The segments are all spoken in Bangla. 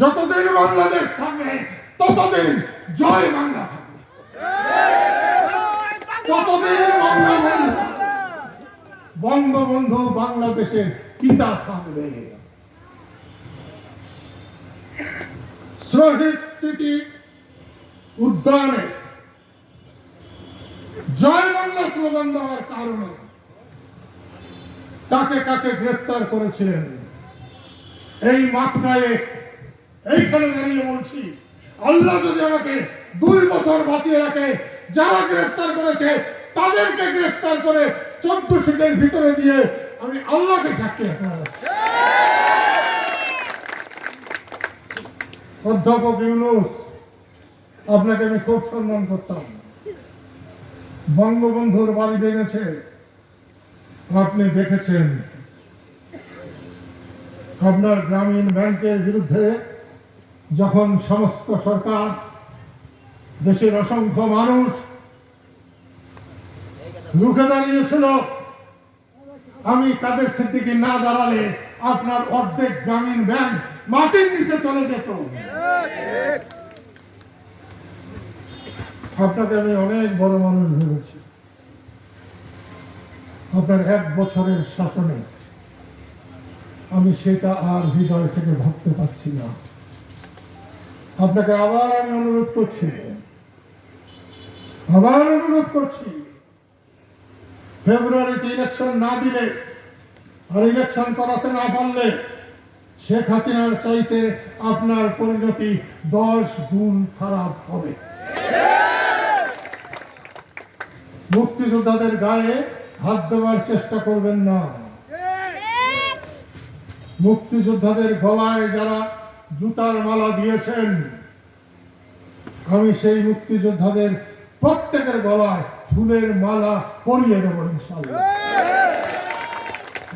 যতদিন বাংলাদেশ থাকবে, ততদিন জয় বাংলা থাকবে। ততদিন বঙ্গবন্ধু বাংলাদেশের পিতা থাকবে। শহীদ স্মৃতি উদ্যানে জয় বাংলা স্লোগান দেওয়ার কারণে কাকে কাকে গ্রেপ্তার করেছিলেন? এই মাত্রায় এইখানে দাঁড়িয়ে বলছি, আল্লাহ যদি আমাকে দুই বছর বাঁচিয়ে রাখে, যারা গ্রেপ্তার করেছে, তাদেরকে গ্রেপ্তার করে চোদ্দ সিটের ভিতরে দিয়ে আমি আল্লাহকে সাক্ষী রাখতে অধ্যাপক ইউনুস, আপনাকে আমি খুব সম্মান করতাম। বঙ্গবন্ধুর বাড়ি ভেঙেছে, আপনি দেখেছেন। আপনার গ্রামীণ ব্যাংকের বিরুদ্ধে যখন সমস্ত সরকার, দেশের অসংখ্য মানুষ রুখে দাঁড়িয়েছিল, আমি কাদের সিদ্দিকি না দাঁড়ালে আপনার অর্ধেক গ্রামীণ ব্যাংক মাটির নিচে চলে যেত। আপনাকে আমি অনেক বড় মানুষ ভেবেছি। আপনার এক বছরের শাসনে আমি সেটা আর হৃদয় থেকে ভাবতে পারছি না। আপনাকে আবার আমি অনুরোধ করছি। আবার অনুরোধ করছি। ফেব্রুয়ারিতে ইলেকশন না দিলে আর ইলেকশন করাতে না পারলে শেখ হাসিনার চাইতে আপনার পরিণতি দশ গুণ খারাপ হবে। মুক্তিযোদ্ধাদের গায়ে হাত দেওয়ার চেষ্টা করবেন না। মুক্তিযোদ্ধাদের গলায় যারা জুতার মালা দিয়েছেন। আমি সেই মুক্তিযোদ্ধাদের প্রত্যেকের গলায় ফুলের মালা পরিয়ে দেবো ইনশাল্লাহ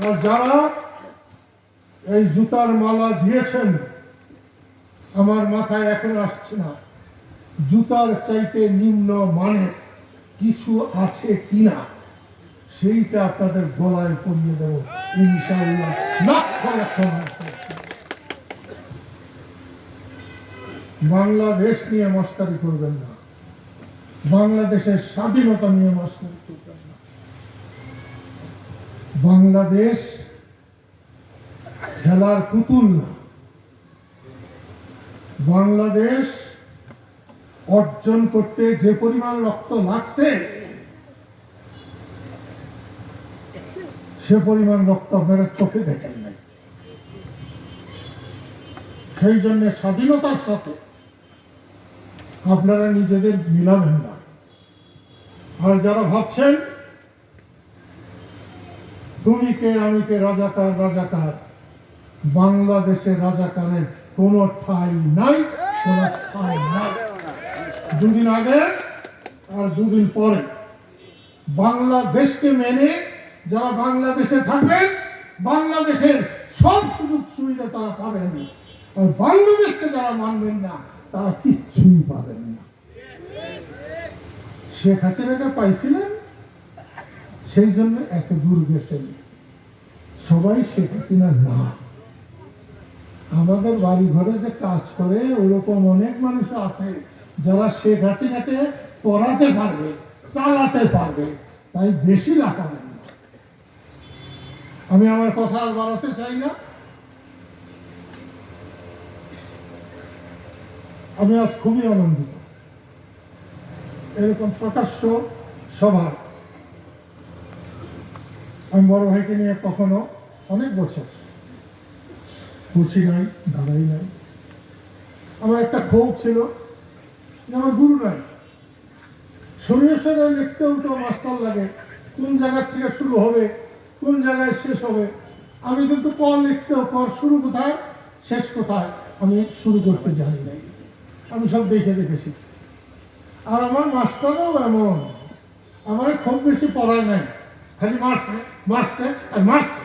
আর যারা এই জুতার মালা দিয়েছেন, আমার মাথায় এখন আসছে না। জুতার চাইতে নিম্ন মানে কিছু আছে কিনা, সেইটা আপনাদের গলায় পরিয়ে দেব ইনশাআল্লাহ। লক্ষ লক্ষ বাংলাদেশ নিয়ে মস্কারি করবেন না। বাংলাদেশের স্বাধীনতা নিয়ে মস্কারি করবেন না। বাংলাদেশ খেলার পুতুল না। বাংলাদেশ অর্জন করতে যে পরিমাণ রক্ত লাগছে, সে পরিমাণ রক্ত আপনারা চোখে দেখেন নাই। সেই জন্য স্বাধীনতার সাথে আপনারা নিজেদের মিলাবেন না। আর যারা ভাবছেন তুমি কে আমি কে রাজাকার রাজাকার বাংলাদেশের রাজাকারের কোনো ঠাঁই নাই, কোন স্থান নাই। দুদিন আগে আর দুদিন পরে বাংলাদেশকে মেনে যারা বাংলাদেশে থাকবেন, বাংলাদেশের সব সুযোগ সুবিধা তারা পাবেন। আর বাংলাদেশকে যারা মানবেন না তারা কিচ্ছুই পাবেন না। শেখ হাসিনাকে পাইছিলেন? সেই জন্য এত দূর গেছেন। সবাই শেখ হাসিনা না। আমাদের বাড়ি ঘরে যে কাজ করে, ওরকম অনেক মানুষ আছে যারা শেখ হাসিনাকে পড়াতে পারবে, চালাতে পারবে, তাই বেশি লাগাবেন না। আমি আমার কথা আর বাড়াতে চাই না। আমি আজ খুবই আনন্দিত। এরকম প্রকাশ্য সভা আমি বড় ভাইকে নিয়ে কখনো অনেক বছর বসি নাই, দাঁড়াই নাই। আমার একটা ক্ষোভ ছিল যে আমার গুরু নাই। সরিয়েশ্বরে লিখতেও তো মাস্টার লাগে, কোন জায়গার থেকে শুরু হবে, কোন জায়গায় শেষ হবে। আমি কিন্তু ক লিখতেও পর শুরু কোথায়, শেষ কোথায়, আমি শুরু করতে জানি নাই। আমি সব দেখে দেখে শিখছি আর আমার মাস্টারও এমন। আমার খুব বেশি পড়ায় নাই। খালি মারছে মারছে আর মারছে।